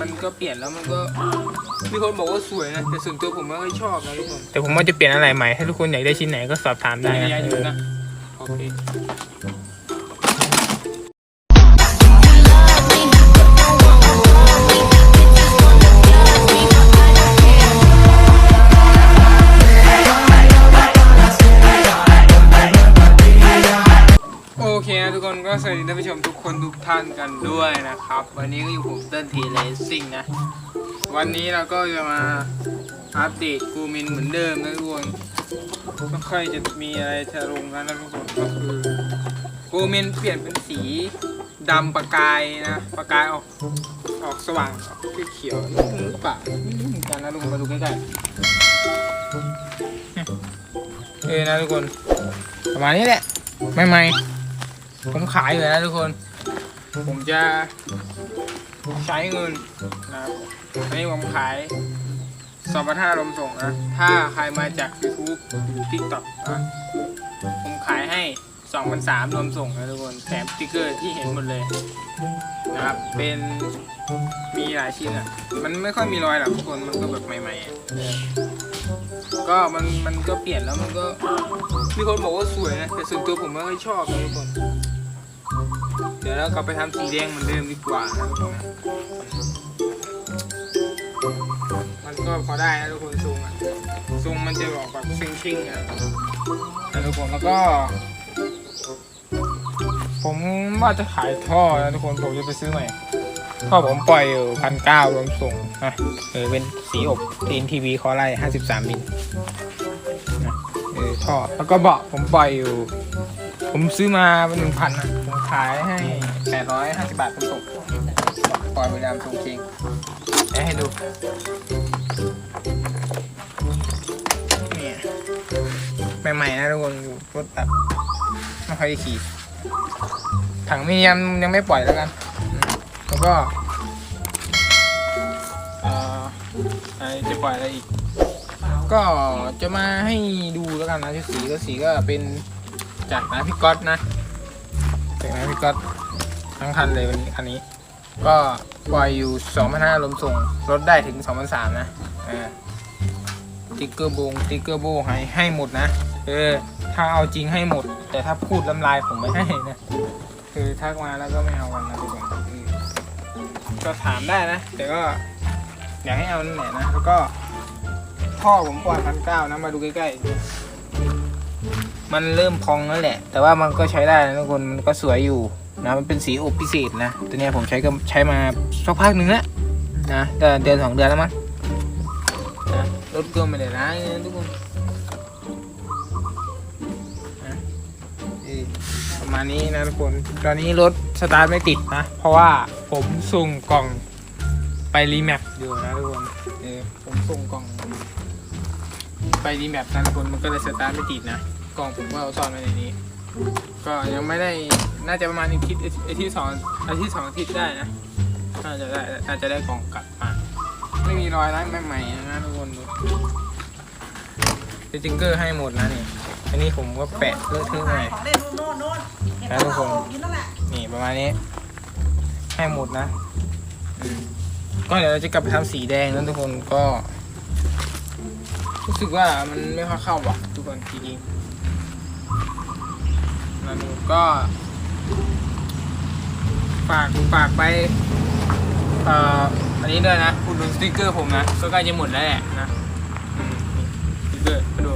มันก็เปลี่ยนแล้วมันก็มีคนบอกว่าสวยนะแต่ส่วนตัวผมไม่ค่อยชอบนะทุกคนแต่ผมว่าจะเปลี่ยนอะไรใหม่ถ้าทุกคนอยากได้ชิ้นไหนก็สอบถามได้ได้นะยาอยู่นะ โอเค อเคนะทุกคนก็สวัสดีท่านผู้ชมทุกคนทุกท่านกันด้วยนะครับ วันนี้ก็อยู่ผมเติ้ลทีเลสซิ่งนะ วันนี้เราก็จะมาอัปเดตกูมินเหมือนเดิมนะทุกคนไม่ค่อยจะมีอะไรจะลงกันนะทุกคนก็คือกูมินเปลี่ยนเป็นสีดำประกายนะ ประกายออกออกสว่างออกเขียวนี่หรือเปล่าไม่รู้เหมือนกันนะทุกคนมาดูใกล้ๆเออนะทุกคนประมาณนี้แหละไม่ไม่ ผมขายอยู่นะทุกคน ผมจะใช้เงินนะครับอันนี้ผมขายสองพันห้าลมส่งนะ ถ้าใครมาจาก YouTube หรือ TikTok นะผมขายให้สองพันสามรวมส่งนะทุกคนแถมสติ๊กเกอร์ที่เห็นหมดเลยนะครับ เป็นมีหลายชิ้นอะ มันไม่ค่อยมีรอยหรอกทุกคน มันก็แบบใหม่ๆอะก็มันมันก็เปลี่ยนแล้วมันก็มีคนบอกว่าสวยนะ แต่ส่วนตัวผมไม่ค่อยชอบนะทุกคน เดี๋ยวเรากลับไปทำสีแดงเหมือนเดิมดีกว่านะทุกคนนะมันก็พอได้นะทุกคนทรงอะทรงมันจะออกแบบชิงๆนะนะทุกคนแล้วก็ ผมว่าจะขายท่อนะทุกคนผมจะไปซื้อใหม่ท่อผมปล่อยอยู่พันเก้ารวมส่งนะเออเป็นสีอบทีนทีวีคอไล่ห้าสิบสามมิลนะเออท่อแล้วก็เบาะผมปล่อยอยู่ ผมซื้อมาเป็นหนึ่งพันอะ ขายให้แปดร้อยห้าสิบบาทเป็นตกปล่อยไปดามทรงคิงเดี๋ยวให้ดูเนี่ยใหม่ๆนะทุกคนอยู่รถแบบไม่ค่อยได้ขี่ถังมีเนียมยังไม่ปล่อยแล้วกันอืมแล้วก็เอ่ออะไรจะปล่อยอะไรอีก ก็จะมาให้ดูแล้วกันนะชุดสีก็สีก็เป็นจากนะพี่ก๊อตนะจาก นะพี่ก๊อตทั้งคันเลยวันนี้คันนี้ ก็ปล่อยอยู่ 2,500ลมส่งลดได้ถึง 2,300นะติ๊กเกอร์บงติ๊กเกอร์โบให้ให้หมดนะ เออ ถ้าเอาจริงให้หมด แต่ถ้าพูดลำลายผมไม่ให้นะ คือทักมาแล้วก็ไม่เอากันนะทุกคนอืมก็ถามได้นะ แต่ก็อยากให้เอานั่นแหละนะ แล้วก็ท่อผมปล่อยพันเก้านะ มาดูใกล้ๆ มันเริ่มพองแล้วแหละ แต่ว่ามันก็ใช้ได้นะทุกคนมันก็สวยอยู่นะมันเป็นสีอบพิเศษนะตัวนี้ผมใช้ก็ใช้มาสักพักหนึ่งแล้วนะแต่เดือนสองเดือนแล้วมั้งนะรถก็ไม่ได้ร้ายนะทุกคนนะประมาณนี้นะทุกคนตอนนี้รถสตาร์ทไม่ติดนะ เพราะว่าผมส่งกล่องไปรีแมปอยู่นะทุกคนเออผมส่งกล่องไปรีแมปนะทุกคนมันก็เลยสตาร์ทไม่ติดนะ กล่องผมก็เอาซ่อนไว้ในนี้ ก็ยังไม่ได้น่าจะประมาณอาทิตย์อาทิตย์สองอาทิตย์สองอาทิตย์ได้นะน่าจะได้น่าจะได้กล่องกลับมาไม่มีรอยร้ายใหม่ๆนะทุกคนดูสติ๊กเกอร์ให้หมดนะนี่อันนี้ผมก็แปะเลอะเทอะหน่อยของเล่นโน่นโน่นเก็บแล้วทุกคนนี่ประมาณนี้ให้หมดนะก็เดี๋ยวเราจะกลับไปทำสีแดงแล้วทุกคนก็ รู้สึกว่ามันไม่ค่อยเข้าว่ะทุกคนจริงๆ แล้วนูก็ฝากฝากไปเอ่ออันนี้ด้วยนะคุณดูสติกเกอร์ผมนะก็ใกล้จะหมดแล้วแหละนะอืมสติกเกอร์มาดู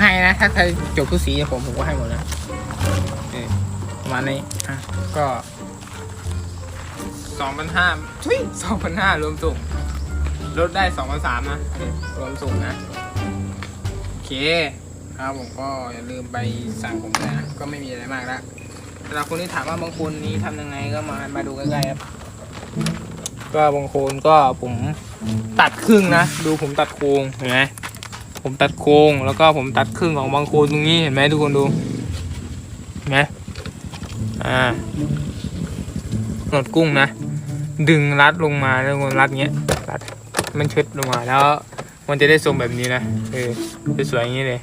ให้นะถ้าใครจบทุกสีองผมผมก็ให้หมดนะเออประมาณนี้อะก็สองพันห้าทุยสองพันห้ารวมส่งลดได้สองพันสามนะรวมส่งนะ โอเค ครับผมก็อย่าลืมไปสั่งผมด้วยนะก็ไม่มีอะไรมากแล้วสำหรับคนที่ถามว่าบางคนนี้ทำยังไงก็มามาดูใกล้ๆครับ ก็บางคนก็ผมตัดครึ่งนะ ดูผมตัดโครงเห็นไหมผมตัดโครงแล้วก็ผมตัดครึ่งของบางโคนตรงนี้เห็นไหมทุกคนดูเห็นไหมอ่าหนวดกุ้งนะ ดึงรัดลงมาแล้วมันรัดเงี้ยรัดมันเชิดลงมาแล้ว มันจะได้ทรงแบบนี้นะเออสวยๆอย่างนี้เลย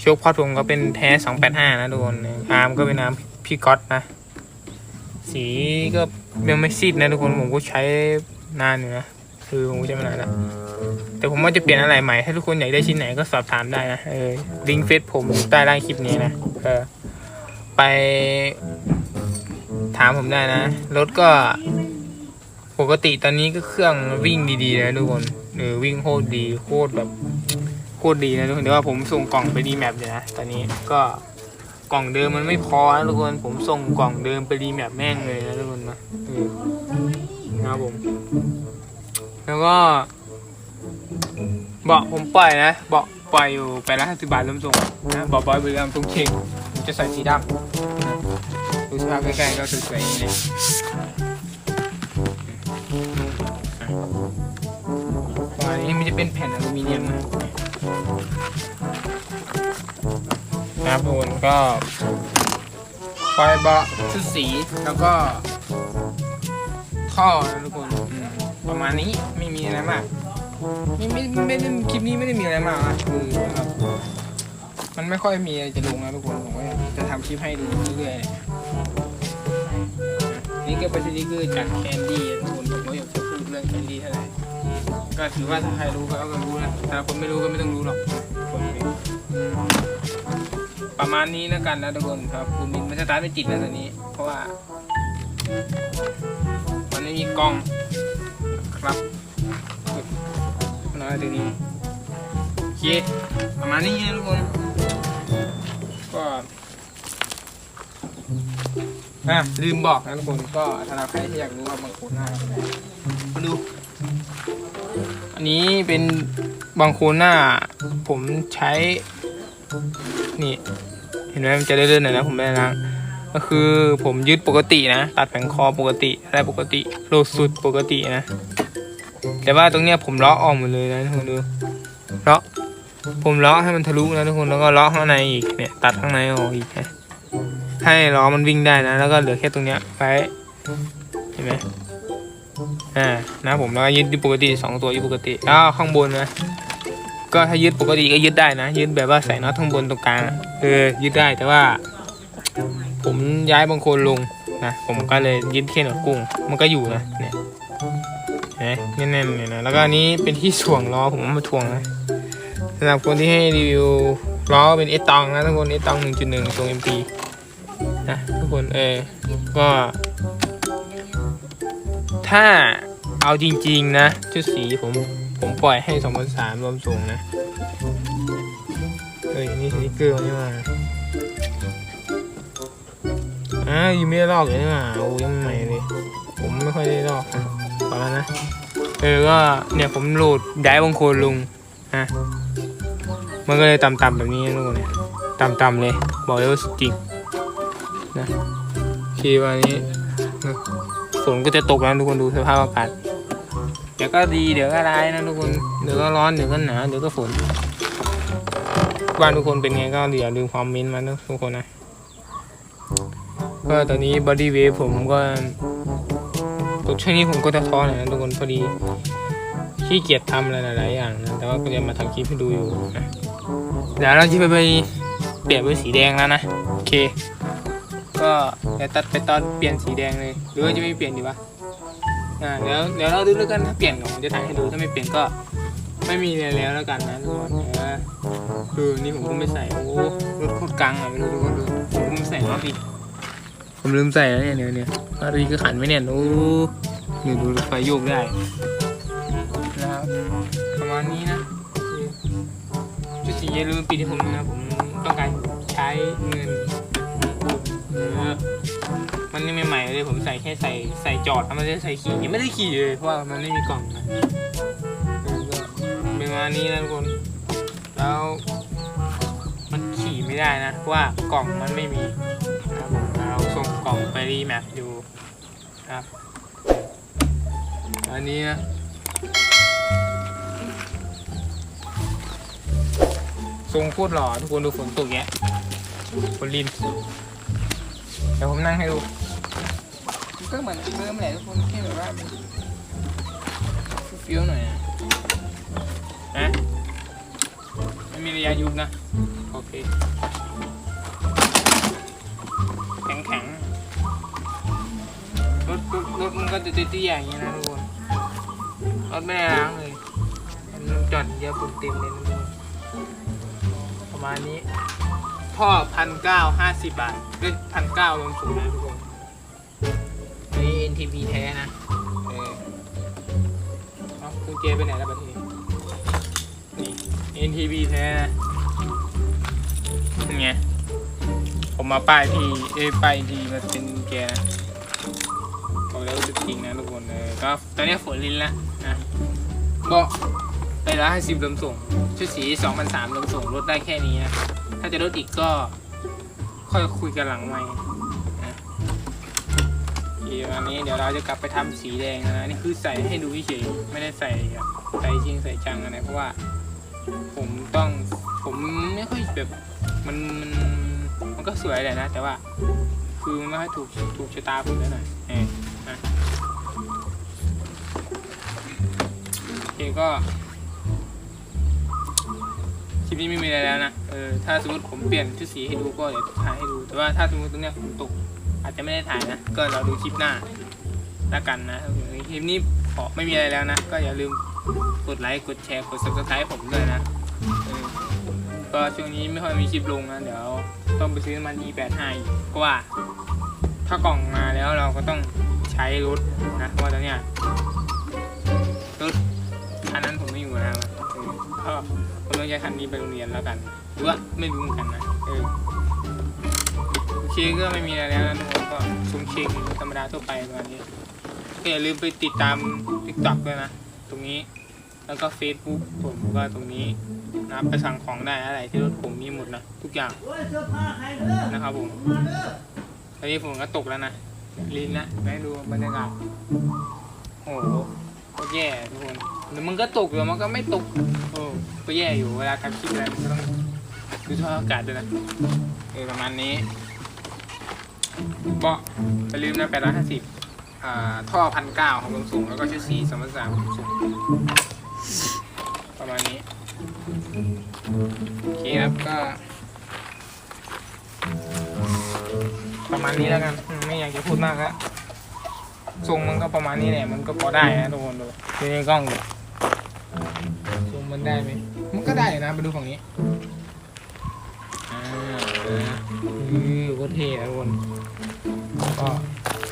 โชคพอดผมก็เป็นแท้สองแปดห้านะทุกคนอาร์มก็เป็นอาร์มพี่ก๊อตนะ สีก็ยังไม่ซีดนะทุกคนผมก็ใช้นานอยู่นะคือผมใช้มานานแล้วแต่ผมว่าจะเปลี่ยนอะไรใหม่ถ้าทุกคนอยากได้ชิ้นไหนก็สอบถามได้นะเออลิงก์เฟซผมใต้ล่างคลิปนี้นะเออไป ถามผมได้นะ รถก็ปกติตอนนี้ก็เครื่องวิ่งดีๆนะทุกคนเออวิ่งโคตรดีโคตรแบบ โคตรดีนะทุกคนเดี๋ยวว่าผมส่งกล่องไปดีแมปเลยนะตอนนี้ก็กล่องเดิมมันไม่พอนะทุกคนผมส่งกล่องเดิมไปรีแมปแม่งเลยนะทุกคนนะนะครับผม แล้วก็เบาะผมปล่อยนะเบาะปล่อยอยู่ไปละห้าสิบบาทเริ่มส่งนะเบาะบอยบริกรรมทุกเชงผมจะใส่สีดำดูสภาพใกล้ๆก็สวยๆอย่างนี้เลยประมาณนี้มันจะเป็นแผ่นอลูมิเนียมนะ นะครับทุกคนก็ปล่อยเบาะชุดสีแล้วก็ ท่อนะทุกคนอืมประมาณนี้ไม่มีอะไรมากไม่ไม่ไม่ได้คลิปนี้ไม่ได้มีอะไรมากนะคือแบบมันไม่ค่อยมีอะไรจะลงนะทุกคนผมก็จะทำคลิปให้ดูเรื่อยๆนี่ก็เป็นสติกเกอร์จากแคนดี้นะทุกคนผมก็อยากจะพูดเรื่องแคนดี้เท่าไหร่ก็ถือว่าถ้าใครรู้ก็ก็รู้นะแต่คนไม่รู้ก็ไม่ต้องรู้หรอกคนดู ประมาณนี้แล้วกันนะทุกคนครับภูมินมันสตาร์ทไม่ติดแล้วตอนนี้ เพราะว่า มันไม่มีกล้องครับนะทีนี้โอเคประมาณนี้นะทุกคน ก็อะลืมบอกนะทุกคนก็ถ้าเราใครที่อยากรู้ว่าบางโคนหน้าเป็นไงมาดู อันนี้เป็นบางโคนหน้า ผมใช้ นี่ เห็นไหมมันจะเลื่อนๆหน่อยนะผมไม่ได้ล้างก็คือผมยึดปกตินะตัดแผงคอปกติอะไรปกติโลดสุดปกตินะ แต่ว่าตรงเนี้ยผมเลาะออกหมดเลยนะทุกคนดูเลาะผมเลาะให้มันทะลุนะทุกคนแล้วก็เลาะข้างในอีกเนี่ยตัดข้างในออกอีกนะให้ล้อมันวิ่งได้นะ แล้วก็เหลือแค่ตรงเนี้ยไว้เห็นไหมอ่านะผมแล้วก็ยึดปกติสองตัวยู่ปกติแล้วข้างบนนะ ก็ถ้ายึดปกติก็ยึดได้นะ ยึดแบบว่าใส่น็อตข้างบนตรงกลางเออยึดได้แต่ว่า ผมย้ายบางคนลงนะผมก็เลยยึดแค่หนวดกุ้ง มันก็อยู่นะเนี่ยนไหมแน่นๆเลยนะแล้วก็อันนี้เป็นที่ถ่วงล้อผมเอามาถ่วงนะสำหรับคนที่ให้รีวิวล้อเป็นเอตองนะทุกคนเอตอง 1.1ทรง MP นะทุกคนเออก็ ถ้าเอาจริง ๆ นะชุดสีผม ผมปล่อยให้2 0 0 3รวมส่งนะเอ้ยนี่สติกเกอร์นี่มาอ่ายังไม่ได้ลอกเลยนี่มาโอ้ยังใหม่เลย ผมไม่ค่อยได้ลอกนะพอแล้วนะเออก็เนี่ยผมโหลดย้ายบางโคนลุงนะมันก็เลยต่ำๆแบบนี้นะทุกคนเนี่ยต่ำๆเลย บอกเลยว่าสุดจริงนะโอเควันนี้ฝนก็จะตกแล้วทุกคนดูสภาพอากาศ เดี๋ยวก็ดีเดี๋ยวก็ร้ายนะทุกคนเดี๋ยวก็ร้อนเดี๋ยวก็หนาวเดี๋ยวก็ฝนบ้านทุกคนเป็นไงก็อย่าลืมคอมเมนต์มาทุกคนนะก็ตอนนี้บอดี้เวฟผมก็ตัวช่วงนี้ผมก็จะท้อหน่อยนะทุกคนพอดีขี้เกียจทำอะไรหลายๆอย่างนะแต่ว่าก็จะมาทำคลิปให้ดูอยู่นะเดี๋ยวเราจะไปไปเปลี่ยนเป็นสีแดงแล้วนะโอเค ก็เดี๋ยวตัดไปตอนเปลี่ยนสีแดงเลย หรือว่าจะไม่เปลี่ยนดีวะ อ่าเดี๋ยวเดี๋ยวเราดูแล้วกันถ้าเปลี่ยนผมจะถ่ายให้ดูถ้าไม่เปลี่ยนก็ไม่มีอะไรแล้วแล้วกันนะทุกคนเออคือนี่ผมก็ไม่ใส่โอ้รถโคตรกังอะไม่รู้ทุกคนดูผมก็ไม่ใส่น็อตอีกผมลืมใส่แล้วเนี่ยเนี่ยเนี่ยน็อตอีกก็ขันไม่แน่นโอ้นี่ดูไฟโยกได้นะครับประมาณนี้นะจุดสีอย่าลืมปิดให้ผมนะผมต้องการใช้เงิน มันนี่ใหม่ๆเลยผมใส่แค่ใส่ใส่จอดไม่ได้ใส่ขี่ยังไม่ได้ขี่เลยเพราะว่ามันไม่มีกล่องนะเประมานี้นะทุกคนแล้วมันขี่ไม่ได้นะเพราะว่ากล่องมันไม่มีนะครับผมเราส่งกล่องไปรีแมปอยู่ครับอันนี้นะทรงโคตรหล่อทุกคนดูฝนตกแยะฝนลิน เดี๋ยวผมนั่งให้ดูก็เหมือนเดิมแหละทุกคนแค่แบบว่าฟิวหน่อยอะนะไม่มีระยะยุบนะ โอเค แข็งแข็งรถรถมันก็จะเตี้ยๆอย่างเงี้นะทุกคนรถไม่ได้ล้างเลยมันจอดเยอะปุ่นเต็มเลยนะทุกคนประมาณนี้ ท่อพันเก้าห้าสิบบาทเอ้ยพันเก้ารวมสูงนะทุกคนอันนี้ NTP แท้นะ เออเอาคุณเจไปไหนแล้วบัดนี้นี่ NTP แท้นะนี่ไง ผมมาป้ายทีเอ้ยป้ายทีมันเป็นแกนะบอกแล้วจะจริงนะทุกคนเออก็ตอนนี้ฝนลินแล้วนะเบาะไปละห้าสิบรวมส่งชุดสีสองพันสามรวมส่งลดได้แค่นี้นะ ถ้าจะลดอีกก็ค่อยคุยกันหลังไม่นะโอเควันนี้เดี๋ยวเราจะกลับไปทำสีแดงนะนี่คือใส่ให้ดูเฉยไม่ได้ใส่ใส่จริงใส่จังอะไรเพราะว่า ผมต้องผมไม่ค่อยแบบมันมันมันก็สวยแหละนะ แต่ว่า คือมันไม่ค่อยถูกถูกชะตาผมเท่าไหร่เออนะโอเคก็ คลิปนี้ไม่มีอะไรแล้วนะ เออ ถ้าสมมติผมเปลี่ยนชุดสีให้ดูก็เดี๋ยวถ่ายให้ดู แต่ว่าถ้าสมมติตรงเนี้ยฝนตก อาจจะไม่ได้ถ่ายนะ ก็เราดูคลิปหน้าแล้วกันนะคลิปนี้ขอไม่มีอะไรแล้วนะ ก็อย่าลืมกดไลค์ กดแชร์ กด subscribe ผมด้วยนะ ก็ช่วงนี้ไม่ค่อยมีคลิปลงนะ เดี๋ยวต้องไปซื้อมัน E85 อีกเพราะว่า ถ้ากล่องมาแล้วเราก็ต้องใช้รถนะเพราะว่าตอนเนี้ยรถคันนั้นผมไม่อยู่แล้วนะก็ ต้องใช้คันนี้ไปโรงเรียนแล้วกันหรือว่าไม่รู้เหมือนกันนะเออโอเคก็ไม่มีอะไรแล้วนะทุกคนก็ชงเชงธรรมดาทั่วไปประมาณนี้ก็อย่าลืมไปติดตาม TikTok ด้วยนะ ตรงนี้แล้วก็ Facebook ผมก็ตรงนี้นะไปสั่งของได้อะไรที่รถผมมีหมดนะทุกอย่างนะครับผมตอนนี้ผมก็ตกแล้วนะลินนะไปดูบรรยากาศโอ้โหแย่ทุกคน เดี๋ยวมันก็ตกเดี๋ยวมันก็ไม่ตกโอ้ก็แย่อยู่เวลาทำคลิปอะไรมันก็ต้องดูสภาพอากาศด้วยนะเออประมาณนี้เบาะอย่าลืมนะแปดร้อยห้าสิบอ่าท่อพันเก้าของลมสูงแล้วก็ชุดสีสามพันสามของลมสูงประมาณนี้โอเคครับก็ ประมาณนี้แล้วกัน ไม่อยากจะพูดมากแล้วทรงมันก็ประมาณนี้แหละมันก็พอได้นะทุกคนดูดูในกล้องดู มมันได้ไหมมันก็ได้นะไปดูฝั่งนี้อ่าอือโคตรเท่นะทุกคนก็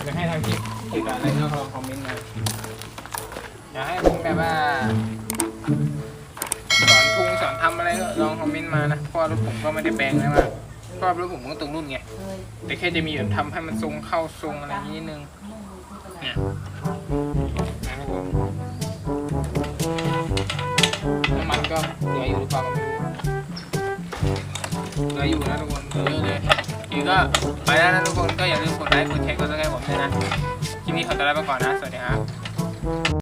จะให้ทำคลิปเกี่ยวกับอะไรก็ลองคอมเมนต์มาอยากให้ผมแบบว่าสอนทุงสอนทำอะไรก็ลองคอมเมนต์มานะเพราะว่ารถผมก็ไม่ได้แปลงอะไรมากเพราะว่ารถผมก็ตรงรุ่นไงแต่แค่จะมีแบบทำให้มันทรงเข้าทรงอะไรนิดนึงเนี่ยีก็ไปแล้วนะทุกคนก็อย่าลืมกดไลค์กดแชร์กดซับสไครต์ผมด้วยนะคลิปนี้ขอตัวลาไปก่อนนะ สวัสดีครับ